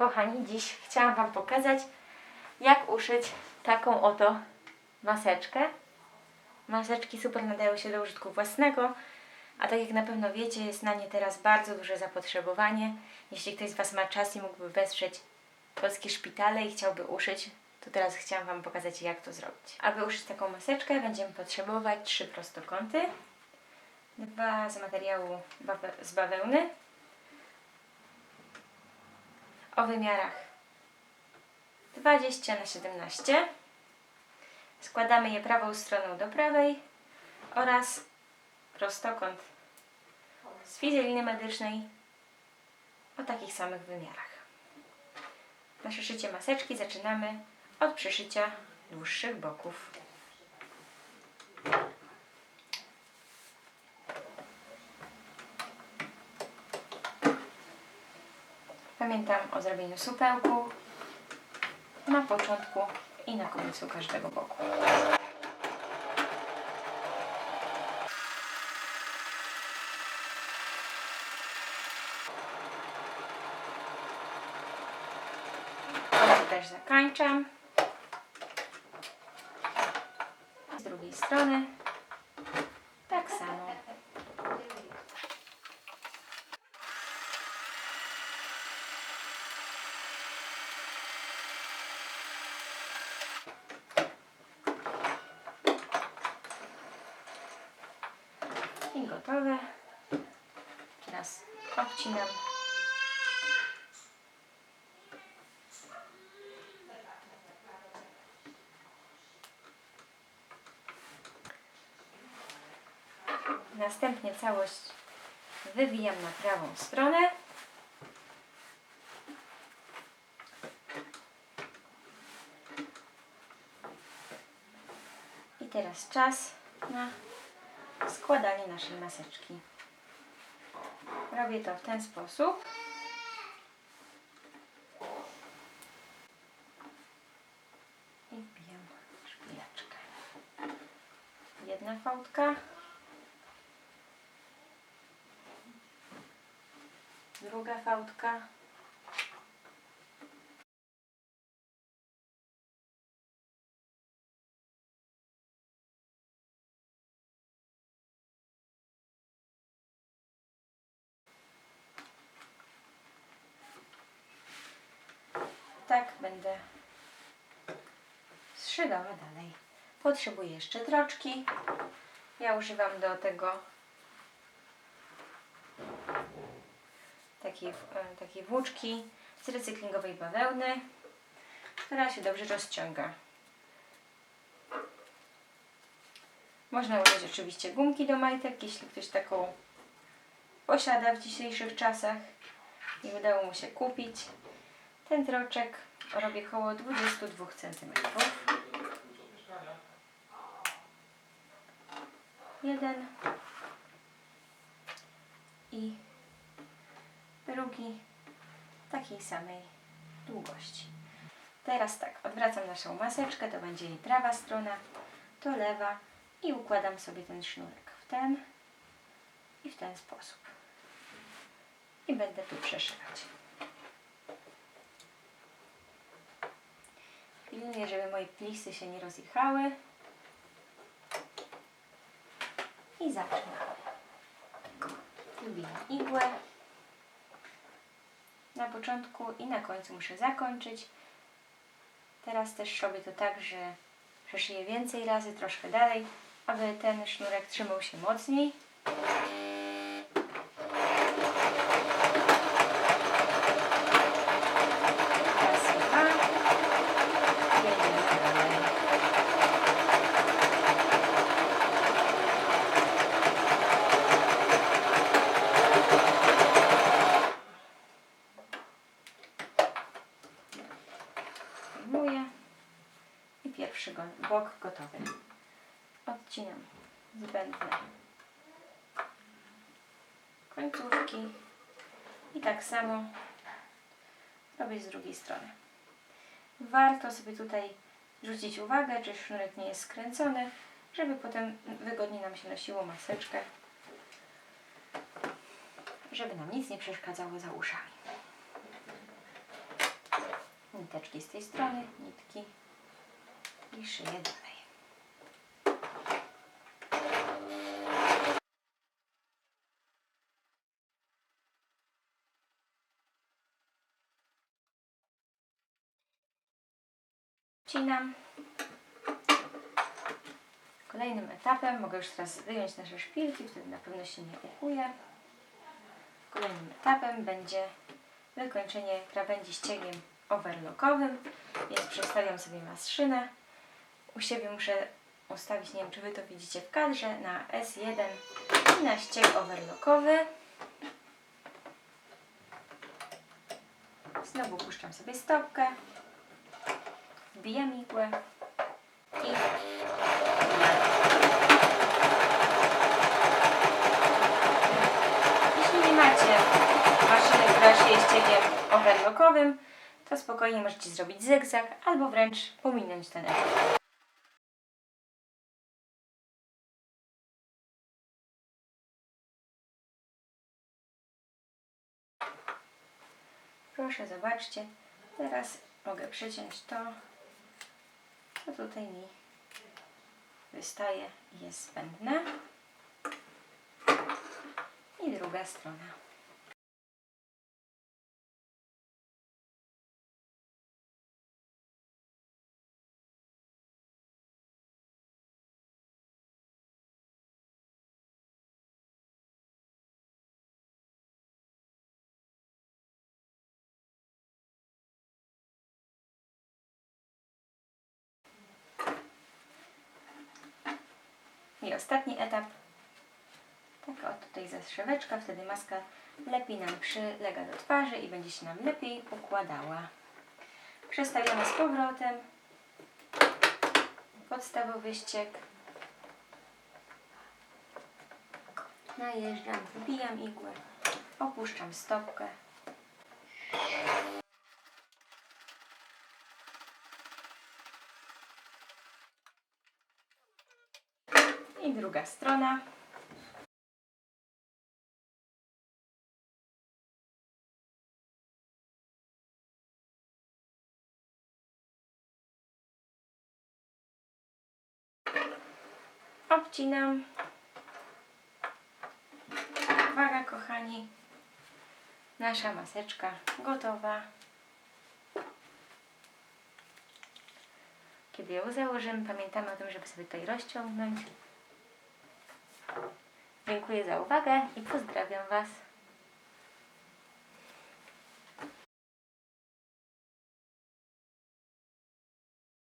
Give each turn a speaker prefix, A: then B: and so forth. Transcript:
A: Kochani, dziś chciałam Wam pokazać, jak uszyć taką oto maseczkę. Maseczki super nadają się do użytku własnego, a tak jak na pewno wiecie, jest na nie teraz bardzo duże zapotrzebowanie. Jeśli ktoś z Was ma czas i mógłby wesprzeć polskie szpitale i chciałby uszyć, to teraz chciałam Wam pokazać, jak to zrobić. Aby uszyć taką maseczkę, będziemy potrzebować trzy prostokąty, dwa z materiału z bawełny, o wymiarach 20 na 17. Składamy je prawą stroną do prawej oraz prostokąt z fizeliny medycznej o takich samych wymiarach. Nasze szycie maseczki zaczynamy od przyszycia dłuższych boków. Pamiętam o zrobieniu supełku na początku i na końcu każdego boku. Też zakończam. Z drugiej strony tak samo. Gotowe. Teraz obcinam. Następnie całość wywijam na prawą stronę. I teraz czas na składanie naszej maseczki. Robię to w ten sposób. I wbijam szpileczkę. Jedna fałdka. Druga fałdka. Tak będę zszywała dalej. Potrzebuję jeszcze troczki. Ja używam do tego takiej, e, takiej włóczki z recyklingowej bawełny, która się dobrze rozciąga. Można użyć oczywiście gumki do majtek, jeśli ktoś taką posiada w dzisiejszych czasach i udało mu się kupić. Ten troczek robi około 22 cm. Jeden i drugi takiej samej długości. Teraz tak, odwracam naszą maseczkę, to będzie jej prawa strona, to lewa i układam sobie ten sznurek w ten i w ten sposób. I będę tu przeszywać. Pilnuję, żeby moje plisy się nie rozjechały. I zaczynamy. Wbijam igłę. Na początku i na końcu muszę zakończyć. Teraz też robię to tak, że przeszyję więcej razy, troszkę dalej, aby ten sznurek trzymał się mocniej. Raz, dwa. Jedziemy dalej. I pierwszy bok gotowy. Odcinam zbędne końcówki i tak samo robię z drugiej strony. Warto sobie tutaj zwrócić uwagę, czy sznurek nie jest skręcony, żeby potem wygodnie nam się nosiło maseczkę, żeby nam nic nie przeszkadzało za uszami. Niteczki z tej strony, nitki i szyję dalej. Wcinam. Kolejnym etapem mogę już teraz wyjąć nasze szpilki, wtedy na pewno się nie ukuje. Kolejnym etapem będzie wykończenie krawędzi ściegiem overlockowym, więc przestawiam sobie maszynę. U siebie muszę ustawić, nie wiem czy Wy to widzicie w kadrze, na S1 i na ścieg overlockowy. Znowu puszczam sobie stopkę, wbijam igłę i Jeśli nie macie maszyny, która szyje ściegiem overlockowym, to spokojnie możecie zrobić zygzak albo wręcz pominąć ten etap. Proszę, zobaczcie. Teraz mogę przeciąć to, co tutaj mi wystaje i jest zbędne. I druga strona. Ostatni etap. Tak o tutaj zaszyweczka, wtedy maska lepiej nam przylega do twarzy i będzie się nam lepiej układała. Przestawiamy z powrotem. Podstawowy ściek. Najeżdżam, wbijam igłę, opuszczam stopkę. I druga strona. Obcinam. Uwaga kochani. Nasza maseczka gotowa. Kiedy ją założymy, pamiętamy o tym, żeby sobie tutaj rozciągnąć. Dziękuję za uwagę i pozdrawiam Was.